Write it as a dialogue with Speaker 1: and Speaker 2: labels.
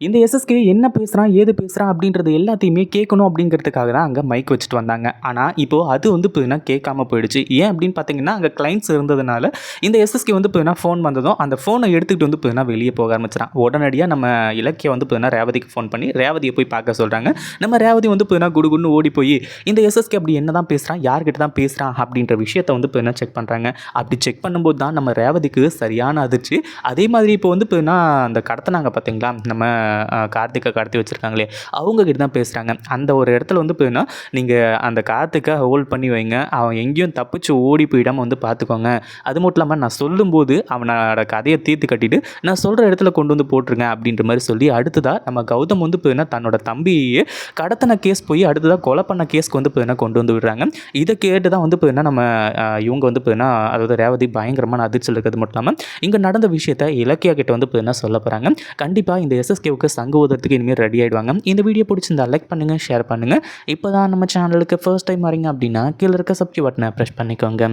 Speaker 1: இந்த எஸ்எஸ்கே என்ன பேசுகிறான் ஏது பேசுகிறான் அப்படின்றது எல்லாத்தையுமே கேட்கணும் அப்படிங்கிறதுக்காக தான் அங்கே மைக் வச்சுட்டு வந்தாங்க. ஆனால் இப்போது அது வந்து பார்த்தீங்கன்னா கேட்காம போயிடுச்சு. ஏன் அப்படின்னு பார்த்தீங்கன்னா அங்கே கிளைண்ட்ஸ் இருந்ததுனால இந்த எஸ்எஸ்கே வந்து பார்த்தீங்கன்னா ஃபோன் வந்ததும் அந்த ஃபோனை எடுத்துக்கிட்டு வந்து பார்த்தீங்கன்னா வெளியே போக ஆரம்பிச்சிடான் உடனடியாக நம்ம இலக்கிய வந்து பார்த்தீங்கன்னா ரேவதிக்கு ஃபோன் பண்ணி ரேவதியை போய் பார்க்க சொல்கிறாங்க நம்ம ரேவதி வந்து பார்த்தீங்கன்னா குடுகுன்னு ஓடி போய் இந்த எஸ்எஸ்கே அப்படி என்ன தான் பேசுகிறான் யார்கிட்ட தான் பேசுகிறான் அப்படின்ற விஷயத்தை வந்து பார்த்தீங்கன்னா செக் பண்ணுறாங்க அப்படி செக் பண்ணும்போது தான் நம்ம ரேவதிக்கு சரியான அதிர்ச்சி. அதே மாதிரி இப்போ வந்து பார்த்தீங்கன்னா அந்த கடத்தினாங்க பார்த்தீங்களா நம்ம கார்த்திகை கடத்தி வச்சுருக்காங்களே அவங்கக்கிட்ட தான் பேசுகிறாங்க அந்த ஒரு இடத்துல வந்து பார்த்தீங்கன்னா நீங்கள் அந்த கார்த்திகை ஹோல்ட் பண்ணி வைங்க. அவன் எங்கேயும் தப்பிச்சு ஓடி போயிடாமல் வந்து பார்த்துக்கோங்க அது மட்டும் இல்லாமல் நான் சொல்லும்போது அவனோட கதையை தீர்த்து கட்டிட்டு நான் சொல்கிற இடத்துல கொண்டு வந்து போட்டுருங்க அப்படின்ற மாதிரி சொல்லி அடுத்ததாக நம்ம கௌதம் வந்து பார்த்தீங்கன்னா தன்னோட தம்பியே கடத்தின கேஸ் போய் அடுத்ததாக கொலை பண்ண கேஸ்க்கு வந்து பார்த்தீங்கன்னா கொண்டு வந்து விடுறாங்க. இதை கேட்டு தான் வந்து பார்த்தீங்கன்னா நம்ம இவங்க வந்து பார்த்தீங்கன்னா அதாவது ரேவதி பயங்கரமான அதிர்ச்சியில் இருக்கிறது மட்டும் இல்லாமல் இங்கே நடந்த விஷயத்த இலக்கியா கிட்ட வந்து பார்த்தீங்கன்னா சொல்ல போகிறாங்க கண்டிப்பாக இந்த எஸ்எஸ்கே வீடியோவுக்கு சங்க ஊதத்துக்கு இனிமேல் ரெடி ஆகிடுவாங்க இந்த வீடியோ பிடிச்சிருந்தா லைக் பண்ணுங்கள் ஷேர் பண்ணுங்கள் இப்போ தான் நம்ம சேனலுக்கு ஃபர்ஸ்ட் டைம் வரீங்க அப்படின்னா கீழே இருக்க சப்ஸ்கிரைப் பட்டனை ப்ரெஸ் பண்ணிக்கோங்க.